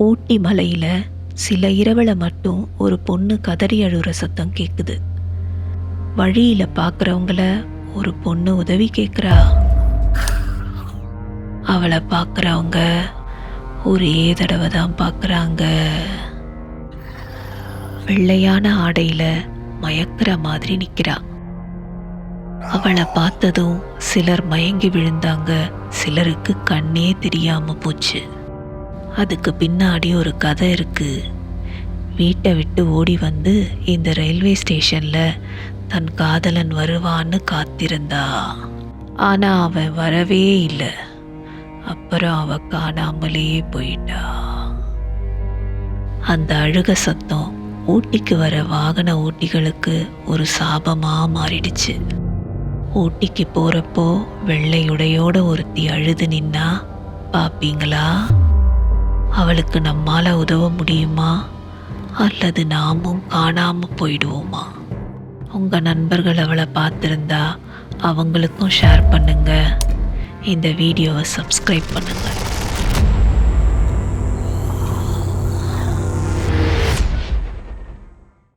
ஊட்டி மலையில் சில இரவில் மட்டும் ஒரு பொண்ணு கதறி அழுகிற சத்தம் கேட்குது வழியில் பார்க்குறவங்கள ஒரு பொண்ணு உதவி கேட்குறா அவளை பார்க்குறவங்க ஒரே தடவை தான் பார்க்குறாங்க வெள்ளையான ஆடையில் மயக்கிற மாதிரி நிற்கிறா அவளை பார்த்ததும் சிலர் மயங்கி விழுந்தாங்க. சிலருக்கு கண்ணே தெரியாம போச்சு. அதுக்கு பின்னாடி ஒரு கதை இருக்குது வீட்டை விட்டு ஓடி வந்து இந்த ரயில்வே ஸ்டேஷனில் தன் காதலன் வருவான்னு காத்திருந்தா. ஆனால் அவன் வரவே இல்லை. அப்புறம் அவ காணாமலே போயிட்டா. அந்த அழுக சத்தம் ஊட்டிக்கு வர வாகன ஓட்டிகளுக்கு ஒரு சாபமாக மாறிடுச்சு. ஊட்டிக்கு போகிறப்போ வெள்ளையுடையோட ஒருத்தி அழுது நின்னா பார்ப்பீங்களா அவளுக்கு நம்மால் உதவ முடியுமா? அல்லது நாமும் காணாமல் போயிடுவோமா? உங்கள் நண்பர்கள் அவளை பார்த்துருந்தா அவங்களுக்கும் ஷேர் பண்ணுங்கள் இந்த வீடியோவை சப்ஸ்கிரைப் பண்ணுங்கள்